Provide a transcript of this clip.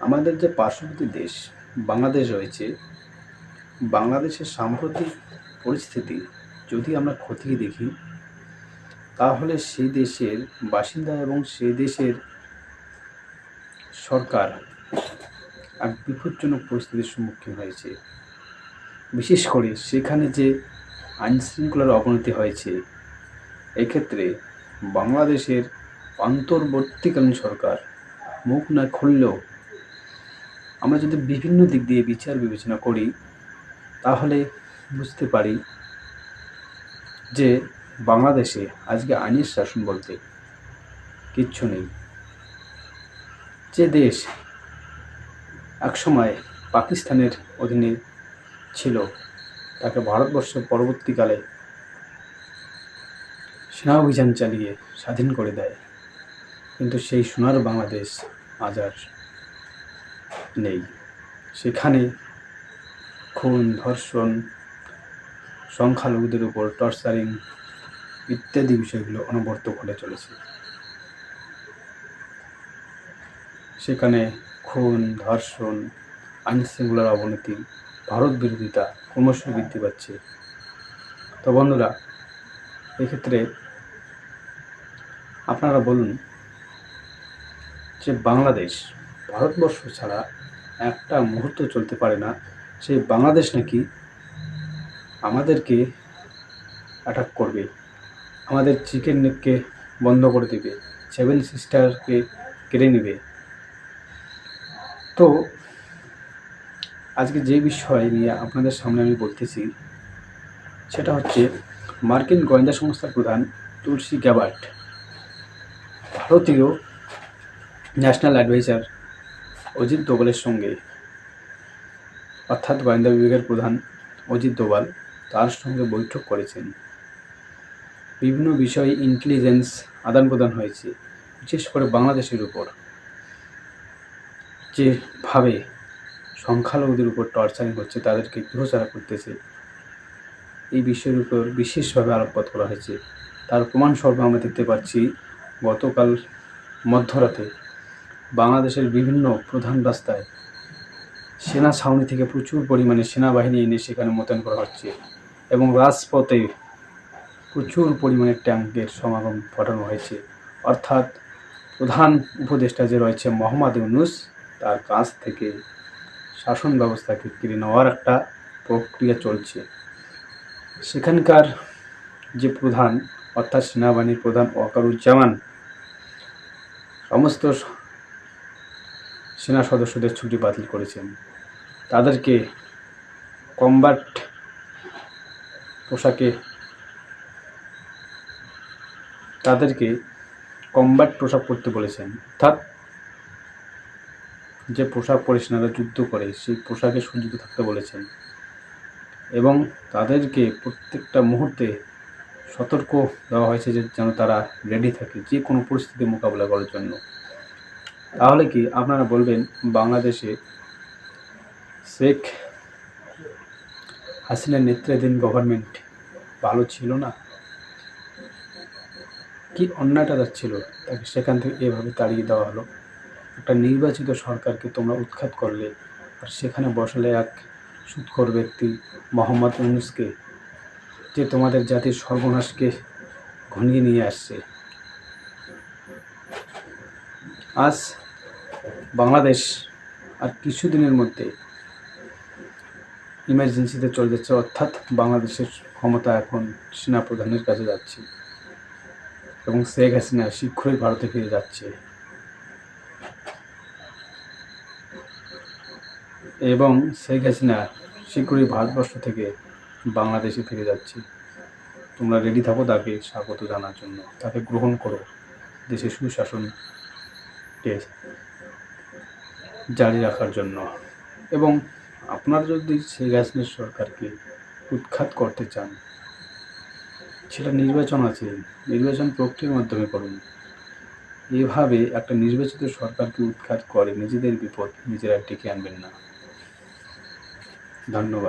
আমাদের যে পার্শ্ববর্তী দেশ, বাংলাদেশ রয়েছে, বাংলাদেশের সাম্প্রতিক পরিস্থিতি যদি আমরা খতিয়ে দেখি, তাহলে সেই দেশের বাসিন্দা এবং সেই দেশের সরকার এক বিপজ্জনক পরিস্থিতির সম্মুখীন হয়েছে। বিশেষ করে সেখানে যে আইন শৃঙ্খলার অবনতি হয়েছে, এক্ষেত্রে বাংলাদেশের অন্তর্বর্তীকালীন সরকার মুখ না খুললেও আমরা যদি বিভিন্ন দিক দিয়ে বিচার বিবেচনা করি, তাহলে বুঝতে পারি যে বাংলাদেশে আজকে আইনের শাসন বলতে কিচ্ছু নেই। যে দেশ একসময় পাকিস্তানের অধীনে ছিল, তাকে ভারতবর্ষ পরবর্তীকালে সেনা অভিযান চালিয়ে স্বাধীন করে দেয়। কিন্তু সেই সোনার বাংলাদেশ আজ আর নেই। সেখানে খুন, ধর্ষণ, সংখ্যালঘুদের উপর টর্চারিং ইত্যাদি বিষয়গুলো অনবর্ত ঘটে চলেছে। সেখানে খুন, ধর্ষণ আইন শৃঙ্খলার অবনতি, ভারত বিরোধিতা ক্রমশ বৃদ্ধি পাচ্ছে। তো বন্ধুরা, এক্ষেত্রে আপনারা বলুন যে বাংলাদেশ, ভারতবর্ষ ছাড়া একটা মুহূর্ত চলতে পারে না। সেই বাংলাদেশ নাকি আমাদেরকে অ্যাটাক করবে। আমাদের চিকেন নেককে বন্ধ করে দেবে। সেভেন সিস্টারকে কেড়ে নেবে। তো, আজকে যে বিষয় নিয়ে আপনাদের সামনে আমি বলতেছি, সেটা হচ্ছে মার্কিন গোয়েন্দা সংস্থার প্রধান তুলসী গ্যাবার্ট ভারতীয় ন্যাশনাল অ্যাডভাইজার অজিত দোভালের সঙ্গে। অর্থাৎ গোয়েন্দা বিভাগের প্রধান অজিত দোভাল তার সঙ্গে বৈঠক করেছেন। বিভিন্ন বিষয়ে ইন্টেলিজেন্স আদান প্রদান হয়েছে, বিশেষ করে বাংলাদেশের উপর। যেভাবে সংখ্যালঘুদের উপর টর্চারিং হচ্ছে, তাদেরকে গৃহচারা করতেছে, এই বিষয়ের উপর বিশেষভাবে আলোকপাত করা হয়েছে। তার প্রমাণস্বরূপ আমরা দেখতে পাচ্ছি, গতকাল মধ্যরাতে বাংলাদেশের বিভিন্ন প্রধান রাস্তায় সেনা ছাউনি থেকে প্রচুর পরিমাণে সেনাবাহিনী এনে সেখানে মোতায়েন করা হচ্ছে এবং রাজপথে প্রচুর পরিমাণে ট্যাঙ্কের সমাগম ঘটানো হয়েছে। অর্থাৎ প্রধান উপদেষ্টা যে রয়েছে মোহাম্মদ ইউনুস, তার কাছ থেকে শাসন ব্যবস্থাকে কেড়ে নেওয়ার একটা প্রক্রিয়া চলছে। সেখানকার যে প্রধান, অর্থাৎ সেনাবাহিনীর প্রধান ওয়াকারুজ্জামান, সমস্ত সেনা সদস্যদের ছুটি বাতিল করেছেন। তাদেরকে কম্বাট পোশাকে তাদেরকে কম্বাট পোশাক পরতে বলেছেন। অর্থাৎ যে পোশাক পরে সেনারা যুদ্ধ করে, সেই পোশাকে সজ্জিত থাকতে বলেছেন। এবং তাদেরকে প্রত্যেকটা মুহূর্তে সতর্ক দেওয়া হয়েছে যে যেন তারা রেডি থাকে, যে কোনো পরিস্থিতি মোকাবিলা করার জন্য। তাহলে কি আপনারা বলবেন বাংলাদেশে শেখ হাসিনার নেতৃত্বাধীন গভর্নমেন্ট ভালো ছিল না? কি অন্যায়টা যাচ্ছিল তাকে সেখান থেকে এভাবে তাড়িয়ে দেওয়া হলো। একটা নির্বাচিত সরকারকে তোমরা উৎখাত করলে আর সেখানে বসালে এক সুৎখর ব্যক্তি মোহাম্মদ ইউনুসকে, যে তোমাদের জাতির সর্বনাশকে ঘনিয়ে নিয়ে আসছে। আজ বাংলাদেশ আর কিছুদিনের মধ্যে ইমার্জেন্সিতে চলে যাচ্ছে, অর্থাৎ বাংলাদেশের ক্ষমতা এখন সেনাপ্রধানের কাছে যাচ্ছে এবং শেখ হাসিনা শীঘ্রই ভারতে ফিরে যাচ্ছে। এবং শেখ হাসিনা শীঘ্রই ভারতবর্ষ থেকে বাংলাদেশে ফিরে যাচ্ছে। তোমরা রেডি থাকো তাকে স্বাগত জানার জন্য। তাকে গ্রহণ করো। দেশে সুশাসনকে জারি রাখার জন্য। এবং আপনারা যদি শেখ হাসিনার সরকারকে উৎখাত করতে চান, সেটা নির্বাচন আছে, নির্বাচন প্রক্রিয়ার মাধ্যমে করুন। এভাবে একটা নির্বাচিত সরকারকে উৎখাত করে, নিজেদের বিপদ নিজেরা ডেকে আনবেন না। ধন্যবাদ।